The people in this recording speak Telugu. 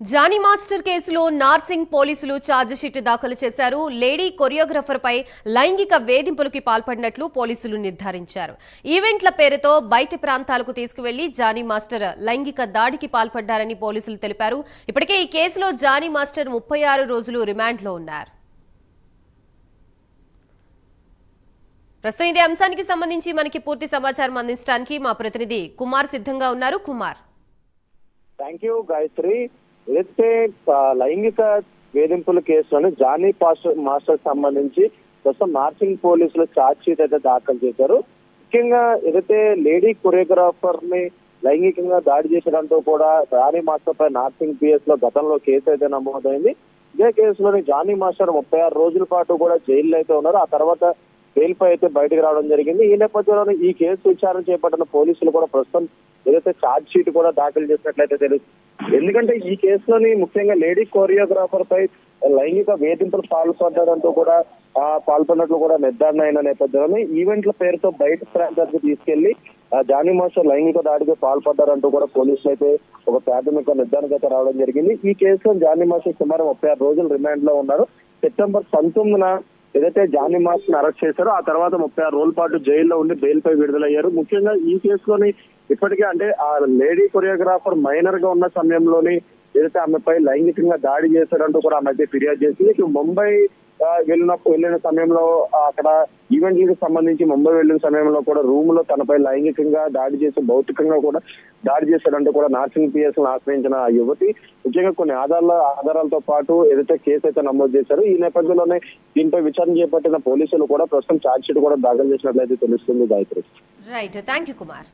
జానీ మాస్టర్ కేసులో నార్సింగ్ పోలీసులు ఛార్జిషీట్ దాఖలు చేశారు. లేడీ కొరియోగ్రఫర్పై లైంగిక వేధింపులకి పాల్పడినట్లు పోలీసులు నిర్ధారించారు. ఈవెంట్ల పేరుతో బయటి ప్రాంతాలకు తీసుకువెళ్ళి జానీ మాస్టర్ లైంగిక దాడికి పాల్పడ్డారని పోలీసులు తెలిపారు. ఇప్పటికే ఈ కేసులో జానీ మాస్టర్ ముప్పై ఆరు రోజులు రిమాండ్లో ఉన్నారు. ప్రస్తుతం ఇదే అంశానికి సంబంధించి మనకి పూర్తి సమాచారం అందించడానికి మా ప్రతినిధి కుమార్ సిద్ధంగా ఉన్నారు. కుమార్. Thank you Gayatri. ఏదైతే లైంగిక వేధింపుల కేసులోని జానీ పాస్టర్ మాస్టర్ సంబంధించి ప్రస్తుతం నార్సింగ్ పోలీసులు ఛార్జ్ షీట్ అయితే దాఖలు చేశారు. ముఖ్యంగా ఏదైతే లేడీ కొరియోగ్రాఫర్ని లైంగికంగా దాడి చేసడంతో కూడా జానీ మాస్టర్ పై నార్సింగ్ పిఎస్లో గతంలో కేసు అయితే నమోదైంది. ఇదే కేసులోని జానీ మాస్టర్ ముప్పై ఆరు రోజుల పాటు కూడా జైల్లో అయితే ఉన్నారు. ఆ తర్వాత బెయిల్ అయితే బయటకు రావడం జరిగింది. ఈ నేపథ్యంలోనే ఈ కేసు విచారణ చేపట్టిన పోలీసులు కూడా ప్రస్తుతం ఏదైతే ఛార్జ్ షీట్ కూడా దాఖలు చేసినట్లయితే తెలుసు. ఎందుకంటే ఈ కేసులోని ముఖ్యంగా లేడీ కొరియోగ్రాఫర్ పై లైంగిక వేధింపులు పాల్పడ్డారంటూ కూడా ఆ, పాల్పడినట్లు కూడా నిర్ధారణ అయిన నేపథ్యంలోనే ఈవెంట్ల పేరుతో బయట ప్రాంతానికి తీసుకెళ్ళి ఆ, జానీ మాస్టర్ లైంగిక దాడికి పాల్పడ్డారంటూ కూడా పోలీసులు అయితే ఒక ప్రాథమిక నిర్ధారణకు అయితే రావడం జరిగింది. ఈ కేసులో జానీ మాస్టర్ సుమారు ముప్పై ఆరు రోజులు రిమాండ్లో ఉన్నారు. సెప్టెంబర్ పంతొమ్మిదిన ఏదైతే జానీ మాస్ని అరెస్ట్ చేశారో ఆ తర్వాత ముప్పై ఆరు రోజుల పాటు జైల్లో ఉండి బెయిల్ పై విడుదలయ్యారు. ముఖ్యంగా ఈ కేసులోని ఇప్పటికే అంటే ఆ లేడీ కొరియోగ్రాఫర్ మైనర్గా ఉన్న సమయంలోని ఏదైతే ఆమెపై లైంగికంగా దాడి చేశారంటూ కూడా ఆమె అయితే ఫిర్యాదు చేసింది. ఇక ముంబై వెళ్ళిన వెళ్ళినప్పుడు వెళ్ళిన సమయంలో అక్కడ ఈవెంట్లకు సంబంధించి ముంబై వెళ్ళిన సమయంలో కూడా రూమ్లో తనపై లైంగికంగా దాడి చేసి భౌతికంగా కూడా దాడి చేశాడంటూ కూడా నార్సింగ్ పిఎస్ ఆశ్రయించిన ఆ యువతి ముఖ్యంగా కొన్ని ఆధారాల ఆధారాలతో పాటు ఏదైతే కేసు అయితే నమోదు చేశారు ఈ నేపథ్యంలోనే దీనిపై విచారణ చేపట్టిన పోలీసులు కూడా ప్రస్తుతం ఛార్జ్ షీట్ కూడా దాఖలు చేసినట్లయితే తెలుస్తుంది Gayatri. Right thank you Kumar